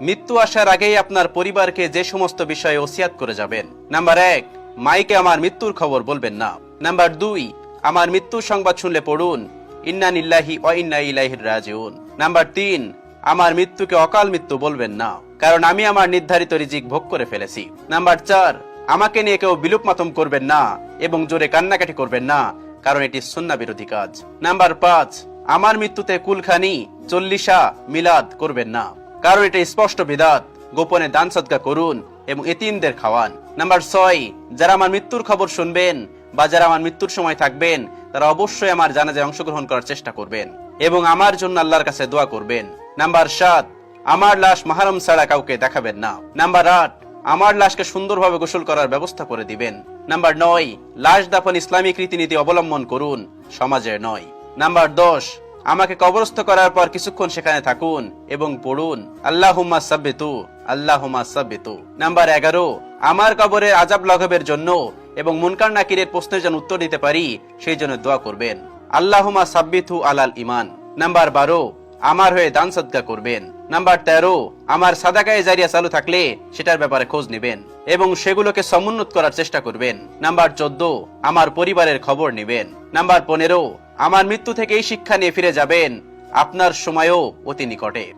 মৃত্যু আসার আগেই আপনার পরিবারকে যে সমস্ত বিষয়ে ওসিয়াত করে যাবেন। নাম্বার এক, মাইকে আমার মৃত্যুর খবর বলবেন না। নাম্বার দুই, আমার মৃত্যুর সংবাদ শুনলে পড়ুন, ইন্না নিল্লাহি ও ইন্না ইলাইহির রাজিউন। নাম্বার তিন, আমার মৃত্যুকে অকাল মৃত্যু বলবেন না, কারণ আমি আমার নির্ধারিত রিজিক ভোগ করে ফেলেছি। নাম্বার চার, আমাকে নিয়ে কেউ বিলুপ মাতম করবেন না এবং জোরে কান্নাকাটি করবেন না, কারণ এটি সুন্না বিরোধী কাজ। নাম্বার পাঁচ, আমার মৃত্যুতে কুলখানি চল্লিশা মিলাদ করবেন না। কারণ এটা স্পষ্ট বিদাত গোপনে দান সদকা করুন এবং এতিমদের খাওয়ান। নাম্বার ছয়, যারা আমার মৃত্যুর খবর শুনবেন বা যারা আমার মৃত্যুর সময় থাকবেন, তারা অবশ্যই আমার জানাজায় অংশগ্রহণ করার চেষ্টা করবেন এবং আমার জন্য আল্লাহর কাছে দোয়া করবেন। নাম্বার সাত, আমার লাশ মাহারম ছাড়া কাউকে দেখাবেন না। নাম্বার আট, আমার লাশকে সুন্দরভাবে গোসল করার ব্যবস্থা করে দিবেন। নাম্বার নয়, লাশ দাফন ইসলামিক রীতিনীতি অবলম্বন করুন সমাজের নয়। নাম্বার দশ আমাকে কবরস্থ করার পর কিছুক্ষণ সেখানে থাকুন এবং পড়ুন। আল্লাহ হুম্মা সাব্বিতু আল্লাহ হুম্মা সাব্বিতু। নাম্বার এগারো, আমার কবরের আজাব লাঘবের জন্য এবং মুনকার নাকিরের প্রশ্নের জন্য উত্তর দিতে পারি, সেই জন্য দোয়া করবেন। আল্লাহুমা সাব্বিথু আলাল ইমান নাম্বার বারো, আমার হয়ে দান সদকা করবেন। নাম্বার তেরো, আমার সাদাকায় জারিয়া চালু থাকলে সেটার ব্যাপারে খোঁজ নেবেন এবং সেগুলোকে সমুন্নত করার চেষ্টা করবেন। নাম্বার চোদ্দ, আমার পরিবারের খবর নেবেন। নাম্বার পনেরো আমার মৃত্যু থেকে এই শিক্ষা নিয়ে ফিরে যাবেন। আপনার সময়ও অতি নিকটে।